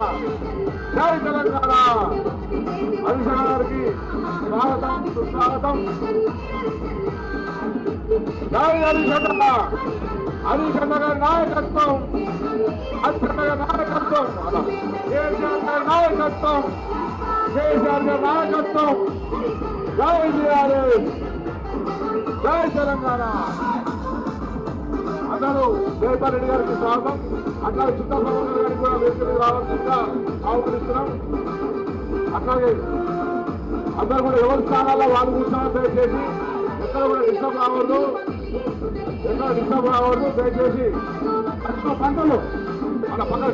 జై తెలంగాణ. హరీష్ గారికి స్వాగతం సుస్వాగతం. జై హరీష్ అన్న గారి నాయకత్వం. అచ్చన్న గారి నాయకత్వం. కేసీఆర్ గారి నాయకత్వం. కేసీఆర్ గారి నాయకత్వం. జై టీఆర్ఎస్ జై తెలంగాణ. అందరూ జయపాల్ రెడ్డి గారికి స్వాగతం. అట్లాగే చిత్తా చిత్తప్రభు గారికి కూడా వేదిక రావాల్సిందిగా ఆహ్వానిస్తున్నాం. అట్లాగే అందరూ కూడా ఎవరి స్థానాల్లో వాళ్ళు కూర్చున్నారో దయచేసి ఎక్కడ కూడా డిస్టర్బ్ రావద్దు. ఎక్కడ డిస్టర్బ్ రావద్దు. దయచేసి అక్కడ పంటలు మన పక్క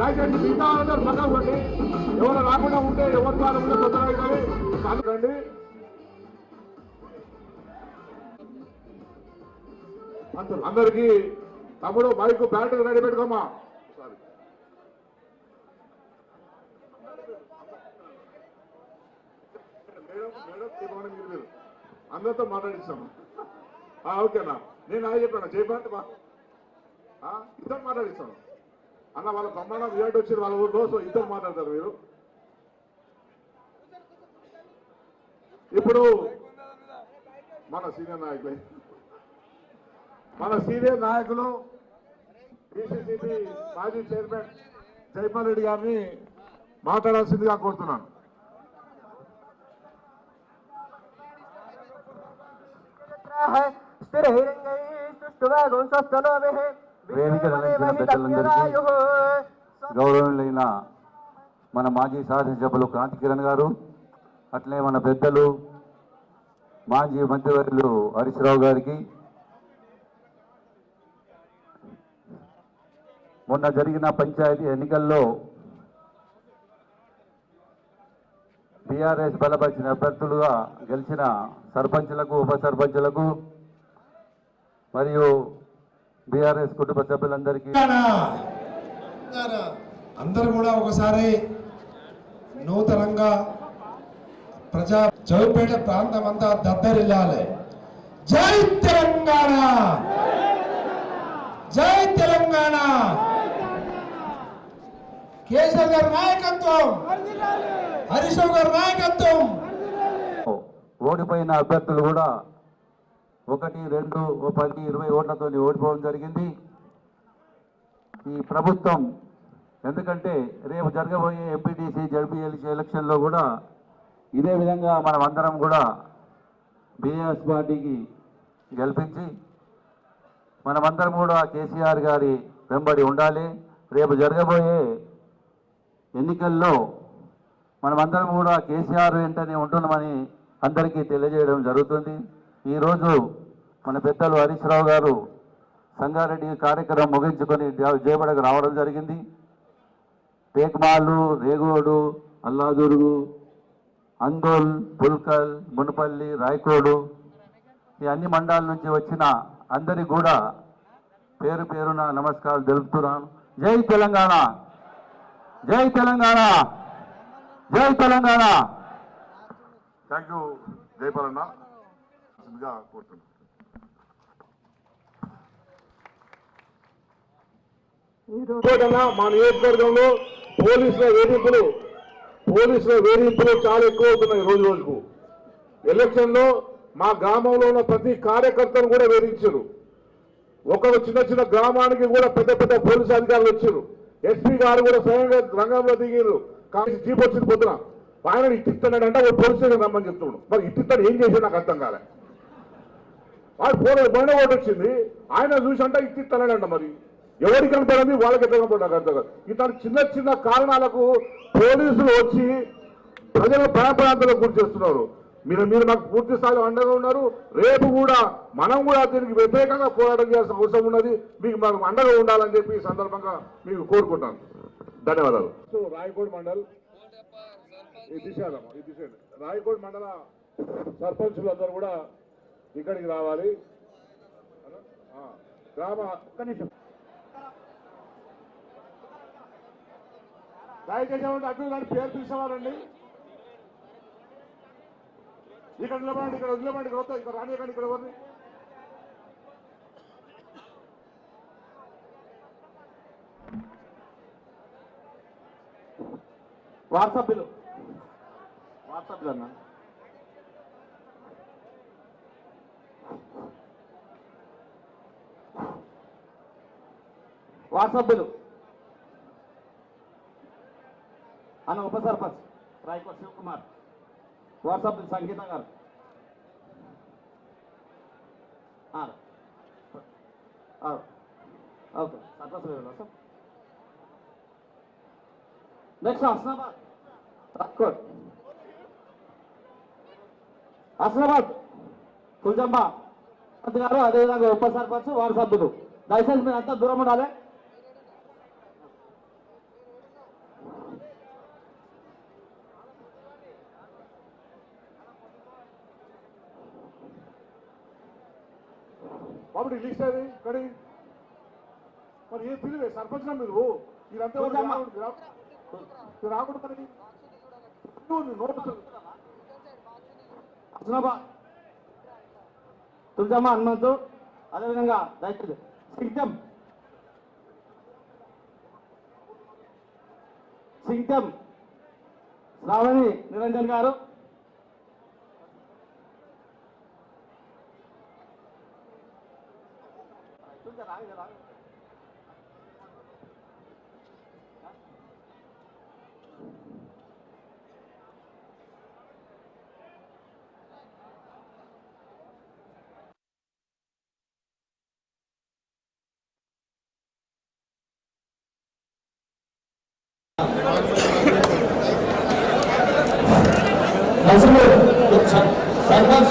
దయచేసి మిగతా అందరూ పక్కన పండి. ఎవరు రాకుండా ఉంటే ఎవరి ద్వారా ఉంటే తొందరగా అవుతుంది రండి. అందరికీ తమ్ముడు మైక్ బ్యాటరీ రెడీ పెట్టుకోమా మేడం మేడం అందరితో మాట్లాడిస్తాము ఆ, ఓకేనా నేను అదే చెప్పాను. చేయమంటే బా ఆ, ఇద్దరు మాట్లాడిస్తాను అన్న వాళ్ళ బ్రహ్మాండం రియాక్ట్ వచ్చింది. వాళ్ళ ఊరిలో సో ఇద్దరు మాట్లాడతారు మీరు. ఇప్పుడు మన సీనియర్ నాయకులే. మన సీనియర్ నాయకులు పిసిసిబి మాజీ చైర్మన్ జైపాల్ రెడ్డి గారిని మాట్లాడాల్సిందిగా కోరుతున్నాను. గౌరవనీయులైన మన మాజీ శాసనసభ్యులు క్రాంతి కిరణ్ గారు అట్లే మన పెద్దలు మాజీ మంత్రివర్యులు హరీష్ రావు గారికి మొన్న జరిగిన పంచాయతీ ఎన్నికల్లో బీఆర్ఎస్ బలపరిచిన అభ్యర్థులుగా గెలిచిన సర్పంచులకు ఉప సర్పంచులకు మరియు బీఆర్ఎస్ కుటుంబ సభ్యులందరికీ అందరూ కూడా ఒకసారి నూతనంగా ప్రజా చౌపేట ప్రాంతం అంతా దద్దరిల్లాలి. జై తెలంగాణ! జై తెలంగాణ! కేసీఆర్ గారి నాయకత్వం! హరీష్ గారి నాయకత్వం ఓడిపోయిన అభ్యర్థులు కూడా ఒకటి రెండు పది ఇరవై ఓట్లతో ఓడిపోవడం జరిగింది. ఈ ప్రభుత్వం ఎందుకంటే రేపు జరగబోయే ఎంపీటీసీ జడ్పీఎల్సీ ఎలక్షన్లో కూడా ఇదే విధంగా మనం అందరం కూడా బీఆర్ఎస్ పార్టీకి గెలిపించి మనమందరం కూడా కేసీఆర్ గారి వెంబడి ఉండాలి. రేపు జరగబోయే ఎన్నికల్లో మనమందరం కూడా కేసీఆర్ వెంటనే ఉంటున్నామని అందరికీ తెలియజేయడం జరుగుతుంది. ఈరోజు మన పెద్దలు హరీష్ రావు గారు సంగారెడ్డి కార్యక్రమం ముగించుకొని జయబడకు రావడం జరిగింది. టేక్మాలు రేగోడు అల్లాదురుగు అందోల్ పుల్కల్ మునపల్లి రాయకోడు ఈ అన్ని మండలాల నుంచి వచ్చిన అందరి కూడా పేరు పేరున నమస్కారాలు తెలుపుతున్నాను. జై తెలంగాణ! జై తెలంగాణ! జై తెలంగాణ! థ్యాంక్ యూ జయపాల్ అన్న కోరుతున్నాను మా నియోజకవర్గంలో పోలీసుల వేధింపులు పోలీసుల వేధింపులు చాలా ఎక్కువ అవుతున్నాయి రోజు రోజుకు. ఎలక్షన్లో మా గ్రామంలో ఉన్న ప్రతి కార్యకర్తను కూడా వేధించారు. ఒకరు చిన్న చిన్న గ్రామానికి కూడా పెద్ద పెద్ద పోలీసు అధికారులు వచ్చారు ఎస్పీ గారు కూడా స్వయంగా రంగంలో దిగారు. కానీ జీప్ వచ్చింది పొద్దున. ఆయన ఇట్టిస్తున్నాడంటే ఒక పోలీస్ స్టేషన్ రమ్మని చెప్తున్నాడు. మరి ఇట్టిస్తాడు ఏం చేసాడు నాకు అర్థం కాలే. వాడు ఫోన్ బయట ఒకటి వచ్చింది. ఆయన చూసి అంటే ఇట్టిస్తాడంట మరి. ఎవరికి కనపడింది? వాళ్ళకి ఎట్లా కనపడి నాకు అర్థం కాదు. ఇతను చిన్న చిన్న కారణాలకు పోలీసులు వచ్చి ప్రజల భయప్రాంతాలకు గురి చేస్తున్నారు. మీరు మీరు మాకు పూర్తి స్థాయిలో అండగా ఉన్నారు. రేపు కూడా మనం కూడా దీనికి వ్యతిరేకంగా పోరాటం చేయాల్సిన అవసరం ఉన్నది. మీకు మాకు అండగా ఉండాలని చెప్పి ఈ సందర్భంగా మీకు కోరుకుంటాను. ధన్యవాదాలు. సో రాయకోడ్ మండల్. ఈ ఈ రాయకోడ్ మండల సర్పంచులందరూ కూడా ఇక్కడికి రావాలి. గ్రామ కనీసం నిమిషం. దయచేసి ఏమంటే పేరు పిలిచేవారండి. ఇక్కడ నిలబడండి ఇక్కడ నిలబడండి ఇక్కడ వస్తా ఇక్కడ రానియకండి ఇక్కడ ఎవరిని? వాట్సాప్ బిల్లు వాట్సాప్ బిల్లు అన్న? వాట్సాప్ బిల్లు అన్న ఉప sarpanch. Raikode Shivakumar. WhatsApp bill Sangeetha garu okay. Sir next Hasnabad. Rajkot. Hasnabad. Kuljamba. Garu అదేవిధంగా ఉప సర్పంచ్ వారి సభ్యులు. దయచేసి మీరు అంతా దూరం ఉండాలి. బాబు రిలీజ్ ఇక్కడి మరి ఏ పిలువే సర్పంచ్ మీరు మీరంతా? రాకూడదు, హస్నాబాద్ తుల్జమ్మ హనుమంతు అదేవిధంగా దయచేసి సింగం సింగం శ్రావణి నిరంజన్ గారు. తర్వాత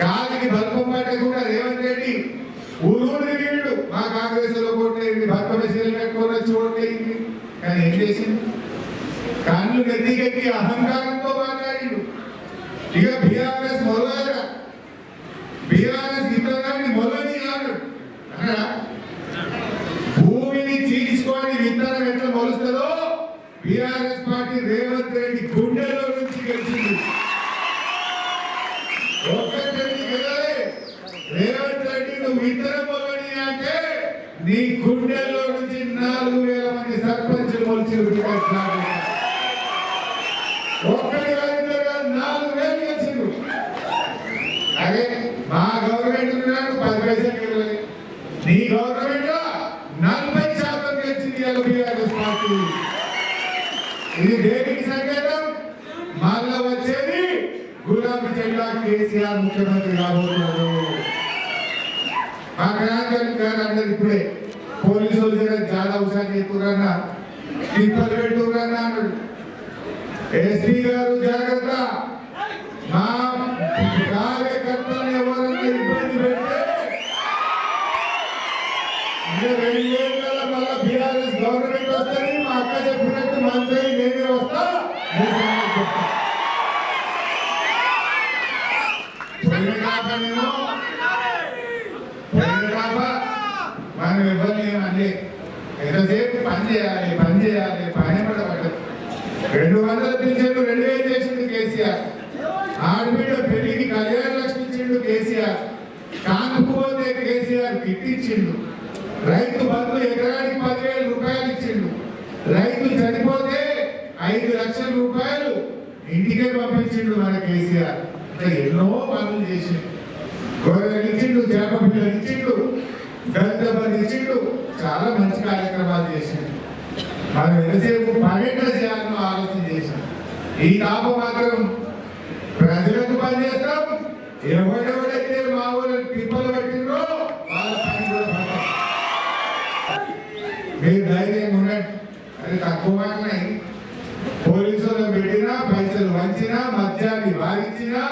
కాలికి బల్పం పట్ట కూడా రేవంత్ రెడ్డి. ఊరూరు తిరిగిండు మా కాంగ్రెస్లో కొట్టేది బతుకమ్మ చీరలు పెట్టుకొని వచ్చి కానీ ఏం చేసింది? కళ్ళు నెత్తికెక్కి అహంకారంతో మాట్లాడిండు. ఇక బీఆర్ఎస్ మొదలైన బీఆర్ఎస్ ఇతరులని మొదలని అన్నాడు అన్నాడా భూమిని చీల్చుకొని విత్తనం ఎట్లా మొలుస్తుందో బీఆర్ఎస్ పార్టీ రేవంత్ రెడ్డి గుండెల్లో నుంచి గెలిచింది ఒక్కటి గెలవలే. రేవంత్ రెడ్డి నువ్వు విత్తనం మొదలని అంటే నీ గుండెల్లో నుంచి నాలుగు వేల మంది సర్పంచులు మొలిచి ఒక్కటి ఒకటి ఇద్దరు నాలుగు వేలు గెలిచిండు అదే మా గవర్నమెంట్ ఉన్నాడు పది పైసలు గెలవలే నీ గవర్నమెంట్ నలభై శాతం గెలిచింది ఇవాళ బీఆర్ఎస్ పార్టీ. ఇది దేనికి సంకేతం? మళ్ళా వచ్చేది గులాబీ జెండా కేసీఆర్ ముఖ్యమంత్రి కాబోతున్నారు మా గ్రాండ్ గారు ఇప్పుడే పోలీసులు వాళ్ళు జర చాలా ఉత్సాహం చెప్తున్నా టిప్పలు పెట్టుకున్నా ఎస్పీ గారు జాగ్రత్త మా కార్యకర్తలు ఎవరన్నా ఇబ్బంది పెడితే ఇంకా రెండేళ్ళ మళ్ళా బీఆర్ఎస్ గవర్నమెంట్ వస్తుంది మా అక్క చెప్పినట్టు మంత్రి నేనే వస్తా మీ సంగతి చెప్తా. పోయిన కాపనేమో పోయిన కాప మనం ఎవరిని ఏమనలే ఎంతసేపు పని చేయాలి పని చేయాలి పని పడబడ్డదు రెండు వందల పింఛన్లు రెండు వేలు చేసిండు కేసీఆర్. ఆడబిడ్డ పెళ్ళికి కళ్యాణ లక్ష్మి ఇచ్చిండు కేసీఆర్. కాకపోతే కేసీఆర్ గిట్టిచ్చిండు రైతు బంధు ఎకరానికి పదివేల రూపాయలు ఇచ్చిండు. రైతు చనిపోతే ఐదు లక్షల రూపాయలు ఇంటికే పంపించిండు మన కేసీఆర్. ఇంకా ఎన్నో పనులు చేసిండు. గొర్రెలు ఇచ్చిండు చేప పిల్లలు ఇచ్చిండు దళిత ఇచ్చిండు చాలా మంచి కార్యక్రమాలు చేసిండు. మనం ఎంతసేపు పన్నెండు చేయాలని ఆలోచన చేశాం. ఈ తాప మాత్రం ప్రజలకు పనిచేస్తాం. ఎవడెవడైతే మా ఊళ్ళో తిప్పలు పెట్టిండ్రో వాళ్ళ పని కూడా మీరు ధైర్యంగా ఉండండి. అది తక్కువ మాటలే పోలీసులు పెట్టినా పైసలు వంచినా మద్యాన్ని వారించినా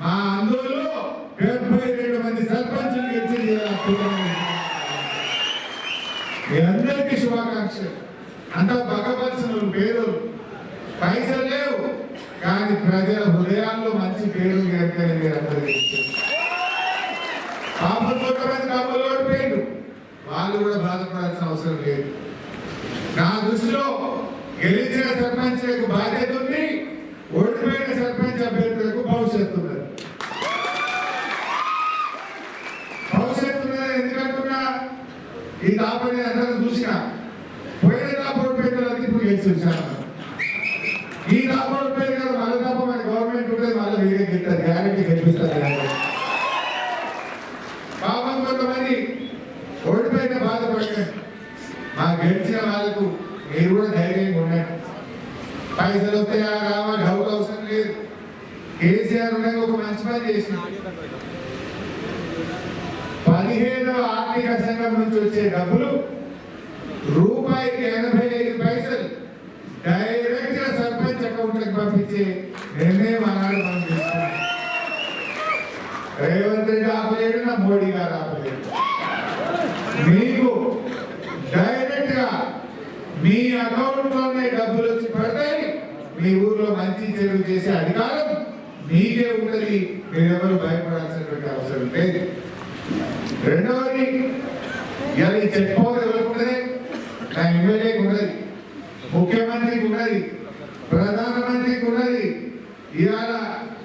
మా అందులో డెబ్బై రెండు మంది సర్పంచులు గెలిచి మీ అందరికీ శుభాకాంక్షలు. అంత భగవత్సలు పేరు పైసలు లేవు కానీ ప్రజల హృదయాల్లో మంచి పేరు కనుకనే మీరు అందరికీ పాపం కొంతమంది కమ్మలు వాళ్ళు కూడా బాధపడాల్సిన అవసరం లేదు. నా దృష్టిలో గెలిచిన సర్పంచ్లకు బాధ్యత ఉంది ఓడిపోయిన సర్పంచ్ అభ్యర్థులకు భవిష్యత్తు ఉన్నది. భవిష్యత్తు ఉన్నది ఎందుకంటున్నా? ఈ దాపని అందరూ చూసినా. పేదలకి ఇప్పుడు గెలిచి వచ్చాను ఈ దాపడి పేరు కదా మళ్ళీ తప్ప మన గవర్నమెంట్ ఉంటుంది మళ్ళీ వీరే గెలుస్తారు గ్యారెంటీ గెలిపిస్తారు పాపం కొంతమంది ఓడిపోయిన బాధపడకండి మా గెలిచిన వాళ్ళకు మీరు కూడా ధైర్యంగా ఉండండి. పైసలు వస్తాయా రావా డౌట్ అవసరం లేదు. కేసీఆర్ ఉండగా ఒక మంచి పని చేసిన. పదిహేనవ ఆర్థిక సంఘం నుంచి వచ్చే డబ్బులు రూపాయికి ఎనభై ఐదు పైసలు డైరెక్ట్గా సర్పంచ్ అకౌంట్లకు పంపించే నిర్ణయం ఆనాడు మనం తీసుకున్నాం రేవంత్ రెడ్డి ఆపలేడు నా మోడీ గారు ఆపలేడు. మీకు డైరెక్ట్గా మీ అకౌంట్లోనే డబ్బులు వచ్చి పడతాయి. మీ ఊర్లో మంచి చెరువు చేసే అధికారం మీకే ఉంటది. మీరెవరు భయపడాల్సినటువంటి అవసరం లేదు. రెండవది ఇలా ఈ చెక్ పవర్ ఎవరికి ఉన్నది నా ఎమ్మెల్యేకి ఉన్నది ముఖ్యమంత్రికి ఉన్నది ప్రధానమంత్రికి ఉన్నది ఇవాళ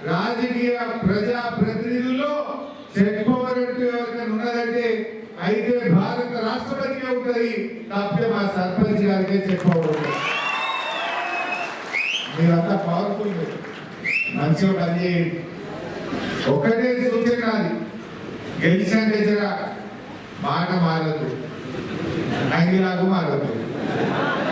రాజకీయ ప్రజా ప్రతినిధుల్లో చెక్ ఎవరికైనా ఉన్నదంటే అయితే భారత రాష్ట్రపతిగా ఉంటుంది తప్పే మా సర్పంచ్ గారికే చెక్ మీరంతా పవర్ఫుల్ మంచిగా పనిచేయండి ఒకటే సూచన అది గెలిచిన జర మాట మారదు అంగిలాగు మారదు Yeah.